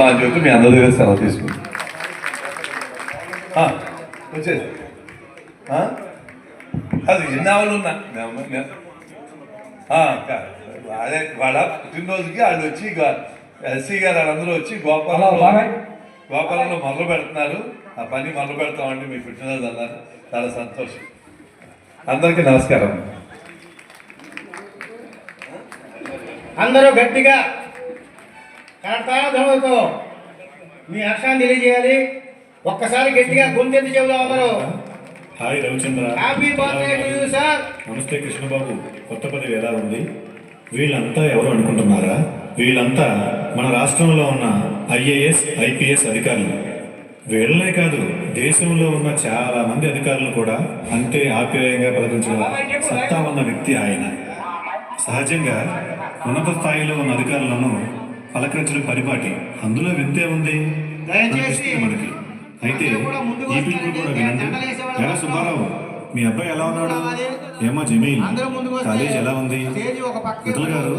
ఉన్నా అని చెప్పి మీ అందరి దగ్గర సెలవు తీసుకుంటాం. ఆ, వచ్చేసి ఆ? అది ఎన్ని ఆవులు ఉన్నా. అదే వాళ్ళ పుట్టినరోజుకి వాళ్ళు వచ్చి ఎస్సీ గారు వాళ్ళందరూ వచ్చి గోపాలంలో గోపాలంలో మొదలు పెడుతున్నారు. ఆ పని మొదలు పెడతామండి మీ పుట్టినరోజు అన్నారు. చాలా సంతోషం. అందరికీ నమస్కారం. అందరూ గట్టిగా కరతాళతో మీ హర్షాన్ని తెలియజేయాలి. ఒక్కసారి గట్టిగా గొంతెత్తి చెబుదాం అందరూ. Hi Ravichandra. Happy birthday to you sir నమస్తే కృష్ణబాబు. కొత్త పదవి ఎలా ఉంది? వీళ్ళంతా ఎవరు అనుకుంటున్నారా? వీళ్ళంతా మన రాష్ట్రంలో ఉన్న ఐఏఎస్ ఐపీఎస్ అధికారులు. వీళ్ళనే కాదు దేశంలో ఉన్న చాలా మంది అధికారులు కూడా అంతే ఆప్యాయంగా పలకరించిన సత్తా ఉన్న వ్యక్తి ఆయన. సహజంగా ఉన్నత స్థాయిలో ఉన్న అధికారులను పలకరించడం పరిపాటి అందులో వింతే ఉంది? మనకి. అయితే ఈ పిలుపులు కూడా వినండి. ఎలా సుబ్బారావు మీ అబ్బాయి ఎలా ఉన్నాడు? ఏమో జమీన్ కాలేజ్ ఎలా ఉంది? విఠల్ గారు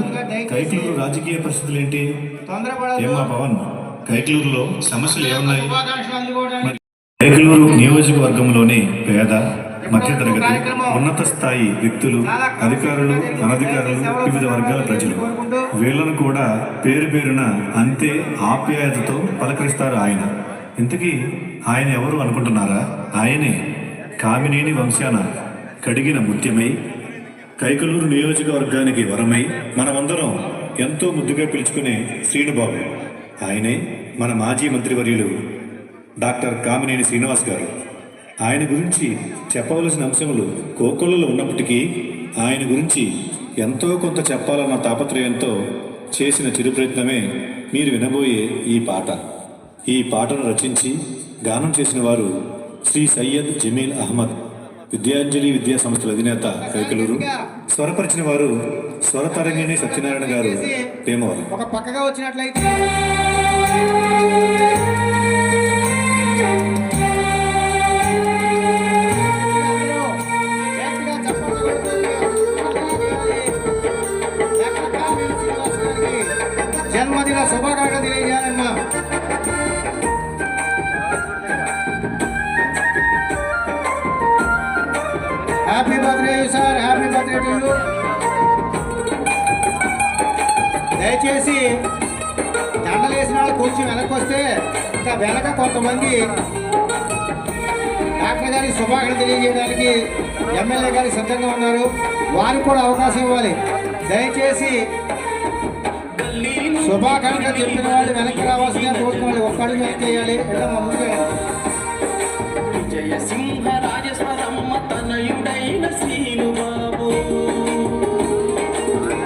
కైకలూరు రాజకీయ పరిస్థితులు ఏంటి? ఏమా పవన్ కైకలూరులో సమస్యలు ఏమున్నాయి? కైకలూరు నియోజకవర్గంలోని పేద మధ్యతరగతి ఉన్నత స్థాయి వ్యక్తులు అధికారులు అనధికారులు వివిధ వర్గాల ప్రజలు. వీళ్ళను కూడా పేరు పేరున అంతే ఆప్యాయతతో పలకరిస్తారు ఆయన. ఇంతకీ ఆయన ఎవరు అనుకుంటున్నారా? ఆయనే కామినేని వంశాన కడిగిన ముత్యమై కైకలూరు నియోజకవర్గానికి వరమై మనమందరం ఎంతో ముద్దుగా పిలుచుకునే శ్రీనుబాబు. ఆయనే మన మాజీ మంత్రివర్యులు డాక్టర్ కామినేని శ్రీనివాస్ గారు. ఆయన గురించి చెప్పవలసిన అంశములు కోకొల్లలో ఉన్నప్పటికీ ఆయన గురించి ఎంతో కొంత చెప్పాలన్న తాపత్రయంతో చేసిన చిరు ప్రయత్నమే మీరు వినబోయే ఈ పాట. ఈ పాటను రచించి గానం చేసిన వారు శ్రీ సయ్యద్ జమీల్ అహ్మద్ విద్యాంజలి విద్యా సంస్థల అధినేత కైకలూరు స్వరపరిచిన వారు స్వరతరంగిణి సత్యనారాయణ గారు భీమవరం ఒక పక్కగా వచ్చినట్లయితే జన్మదిన తెలియజేయాలన్నా. Happy birthday sir happy birthday to you దయచేసి దండలు వేసిన వాళ్ళు కొంచెం వెనక్కి వస్తే ఇంకా వెనక కొంతమంది డాక్టర్ గారికి శుభాకాంక్షలు తెలియజేయడానికి ఎమ్మెల్యే గారికి సిద్ధంగా ఉన్నారు. వారికి కూడా అవకాశం ఇవ్వాలి. దయచేసి శుభాకాంక్షలు చెప్పిన వాళ్ళు వెనక్కి రావాల్సిందే కోరుకోవాలి. ఒక్కడు వెనక్కి వేయాలి. ఎలా ముందుకు జయ సింహ రాజస్వరమ్మ తనయుడైన శ్రీనుబాబు.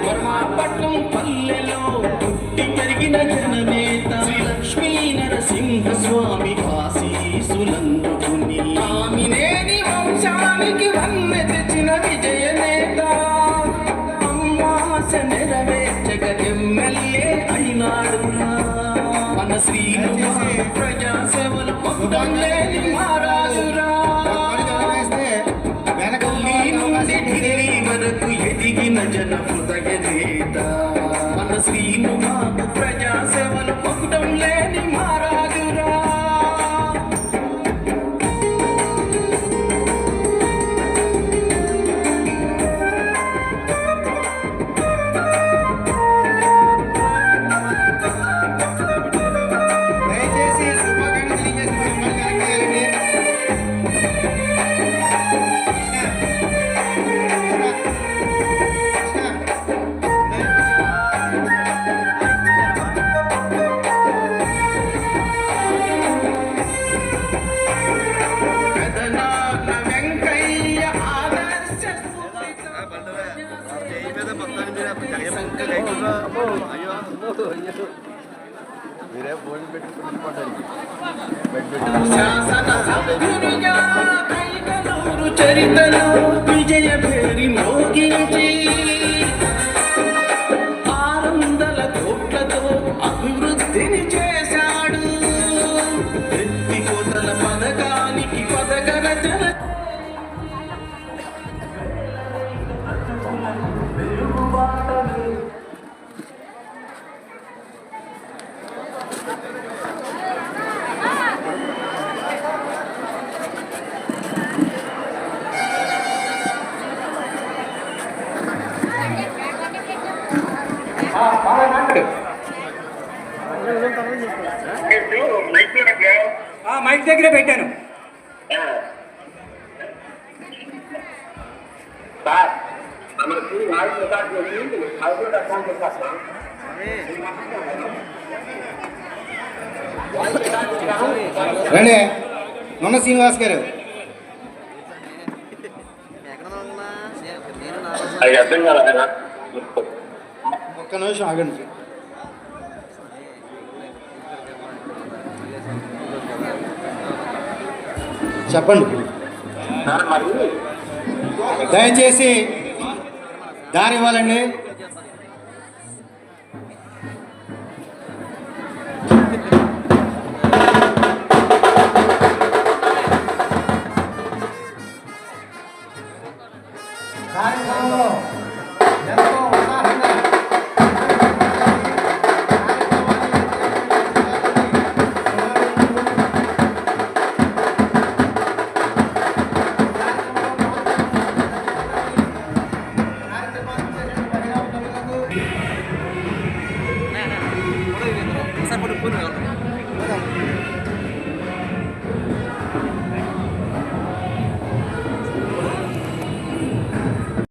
వర్మాపట్నం పల్లెలో పుట్టి పెరిగిన జననేత శ్రీ లక్ష్మీ నరసింహ స్వామి ఆశీసులందుకుని ఆమినేని వంశానికి శాసన విజయ భేరి మైక్ దగ్గరే పెట్టాను. మనకి రండి. మొన్న శ్రీనివాస్ గారు. ఒక్క నిమిషం ఆగండి. చెప్పండి. దయచేసి దారి ఇవ్వాలండి. Sir phone